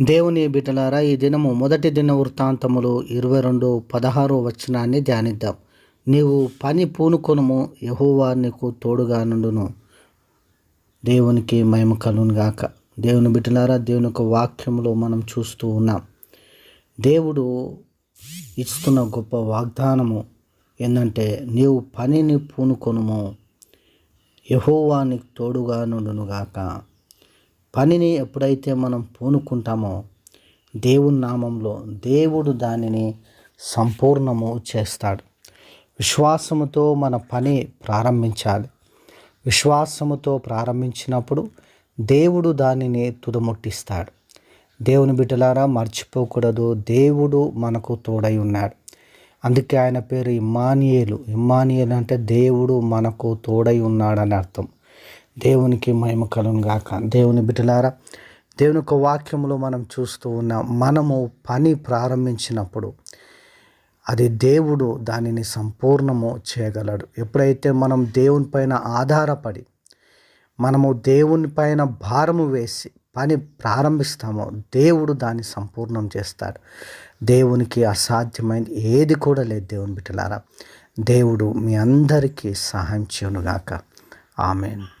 దేవుని బిడ్డలారా ఈ దినము మొదటి దిన వృత్తాంతములు ఇరవై రెండు పదహారో వచనాన్ని ధ్యానిద్దాం. నీవు పని పూనుకొనుము యహోవా నీకు తోడుగా నుండును. దేవునికి మహిమ కలును గాక. దేవుని బిడ్డలారా దేవుని యొక్క వాక్యములో మనం చూస్తూ ఉన్నాం. దేవుడు ఇస్తున్న గొప్ప వాగ్దానము ఏంటంటే నీవు పనిని పూనుకొనుము యహోవా నీకు తోడుగా నుండును గాక. పనిని ఎప్పుడైతే మనం పూనుకుంటామో దేవుని నామంలో దేవుడు దానిని సంపూర్ణము చేస్తాడు. విశ్వాసముతో మన పని ప్రారంభించాలి. విశ్వాసముతో ప్రారంభించినప్పుడు దేవుడు దానిని తుదముట్టిస్తాడు. దేవుని బిడ్డలారా మర్చిపోకూడదు. దేవుడు మనకు తోడై ఉన్నాడు. అందుకే ఆయన పేరు ఇమ్మానియేలు. ఇమ్మానియేలు అంటే దేవుడు మనకు తోడై ఉన్నాడని అర్థం. దేవునికి మహిమ కలును గాక. దేవుని బిడ్డలారా దేవుని యొక్క వాక్యంలో మనం చూస్తూ ఉన్నాం మనము పని ప్రారంభించినప్పుడు అది దేవుడు దానిని సంపూర్ణము చేయగలడు. ఎప్పుడైతే మనం దేవుని పైన ఆధారపడి మనము దేవుని పైన భారము వేసి పని ప్రారంభిస్తామో దేవుడు దాన్ని సంపూర్ణం చేస్తాడు. దేవునికి అసాధ్యమైనది ఏది కూడా లేదు దేవుని బిడ్డలారా. దేవుడు మీ అందరికీ సహాయం చేయనుగాక. ఆమెను.